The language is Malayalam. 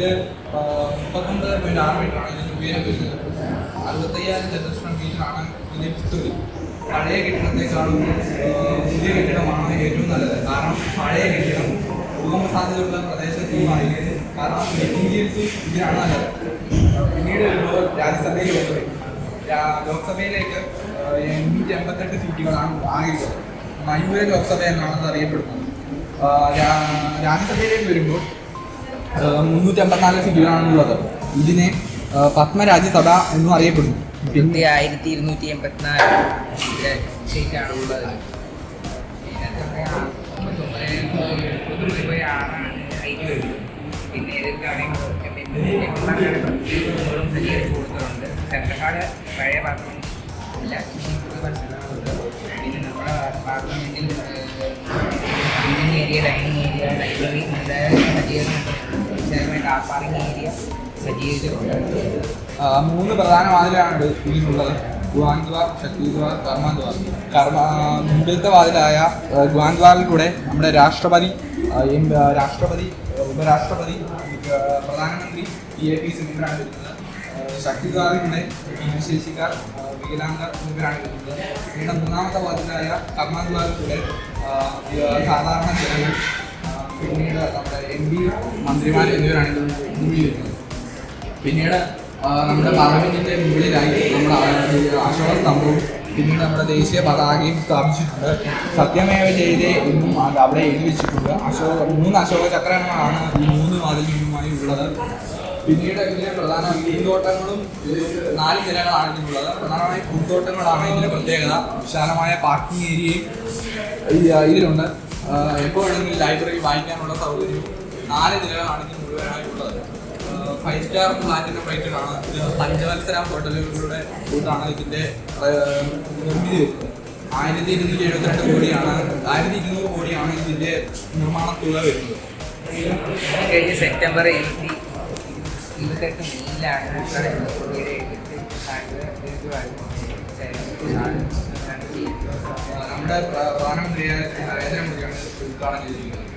ഏരിയയിൽ വരുന്നത് അറുപത്തയ്യായിരം ചതുരശ്ര മീറ്ററാണ് ഇതിന്റെ വിസ്തൃതി പഴയ കെട്ടിടത്തെക്കാളും പുതിയ കെട്ടിടമാണ് ഏറ്റവും നല്ലത്. കാരണം പഴയ കെട്ടിടം ഭൂകമ്പ സാധ്യതയുള്ള പ്രദേശത്തുമായി കാരണം മെറ്റീരിയൽസ് ഇതിനാണ് നല്ലത്. പിന്നീട് വരുമ്പോൾ രാജ്യസഭയിലേക്ക് വരും. രാ- ലോക്സഭയിലേക്ക് എണ്ണൂറ്റി എൺപത്തെട്ട് സീറ്റുകളാണ് ആകെയുള്ളത്. മയൂര ലോക്സഭ എന്നാണ് അത് അറിയപ്പെടുന്നത്. രാജ്യസഭയിലേക്ക് വരുമ്പോൾ മുന്നൂറ്റി അമ്പത്തിനാല് സീറ്റുകളാണുള്ളത് ഇതിനെ പത്മരാജ്യസഭ എന്നും അറിയപ്പെടുന്നു. പിന്നെ ആയിരത്തി ഇരുന്നൂറ്റി എൺപത്തിനാല് സീറ്റാണുള്ളത് പിന്നെ നമ്മുടെ പാർലമെന്റിൽ ഏരിയ ഡൈനിങ് ഏരിയ ലൈബ്രറി സജ്ജീകരണങ്ങളുണ്ട് വിശാലമായ കാർ പാർക്കിംഗ് ഏരിയ സജ്ജീകരിച്ചിട്ടുണ്ട് മൂന്ന് പ്രധാന വാതിലാണ് ഇതിനുള്ളത് ഗുവാൻദ്വാർ ശക്തിദ്വാർ കർമ്മദ്വാർ കർമ്മ മുമ്പിലത്തെ വാതിലായ ഗുവാൻദ്വാറിൽ കൂടെ നമ്മുടെ രാഷ്ട്രപതി രാഷ്ട്രപതി ഉപരാഷ്ട്രപതി പ്രധാനമന്ത്രി പി എ പി എന്നിവരാണ് വരുന്നത്. ശക്തിദ്വാറിലൂടെ ഭിന്നശേഷിക്കാർ വികലാംഗർ എന്നിവരാണ് വരുന്നത്. പിന്നെ മൂന്നാമത്തെ വാതിലായ കർമ്മദ്വാറിലൂടെ കൂടെ സാധാരണ ജനങ്ങൾ പിന്നീട് നമ്മുടെ എം പി മന്ത്രിമാർ എന്നിവരാണ് ഇത് പിന്നീട് നമ്മുടെ പാർലമെന്റിന്റെ മുകളിലായി നമ്മുടെ അശോക സ്തംഭവും പിന്നീട് നമ്മുടെ ദേശീയ പതാകയും സ്ഥാപിച്ചിട്ടുണ്ട്. സത്യമേവ ജയതേ എന്നും അവിടെ എഴുതി വെച്ചിട്ടുണ്ട്. അശോക മൂന്ന് അശോക ചക്രങ്ങളാണ് ഈ മൂന്ന് വാതിലിനുമായി ഉള്ളത്. പിന്നീട് ഇതിലെ പ്രധാന പൂന്തോട്ടങ്ങളും നാല് നിലകളാണ് ഇതിനുള്ളത് പ്രധാനമായും പൂന്തോട്ടങ്ങളാണ് ഇതിന്റെ പ്രത്യേകത. വിശാലമായ പാർക്കിംഗ് ഏരിയയും ഇതിലുണ്ട്. എപ്പോൾ വേണമെങ്കിൽ ലൈബ്രറി വായിക്കാനുള്ള സൗകര്യം നാല് നിലകളാണെങ്കിൽ മുഴുവനായിട്ടുള്ളത്. മുഴുവനായി ഫൈവ് സ്റ്റാർ പ്ലാറ്റിനം റേറ്റഡ് ആണ്. ഇത് പഞ്ചവത്സര ഹോട്ടലുകളുടെ കൂട്ടാണ് ഇതിന്റെ നിർമ്മിതി വരുന്നത് ആയിരത്തി ഇരുന്നൂറ്റി എഴുപത്തിരണ്ട് കോടിയാണ് ആയിരത്തി ഇരുന്നൂറ് കോടിയാണ് ഇതിന്റെ നിർമ്മാണ തുക വരുന്നത് കഴിഞ്ഞ സെപ്റ്റംബർ ഇരുപത്തി ഇരുപത്തെട്ട് നമ്മുടെ പ്ര- പ്രധാനമന്ത്രിയായ ശ്രീ നരേന്ദ്രമോദിയാണ് ഇത് ഉദ്ഘാടനം ചെയ്തിരിക്കുന്നത്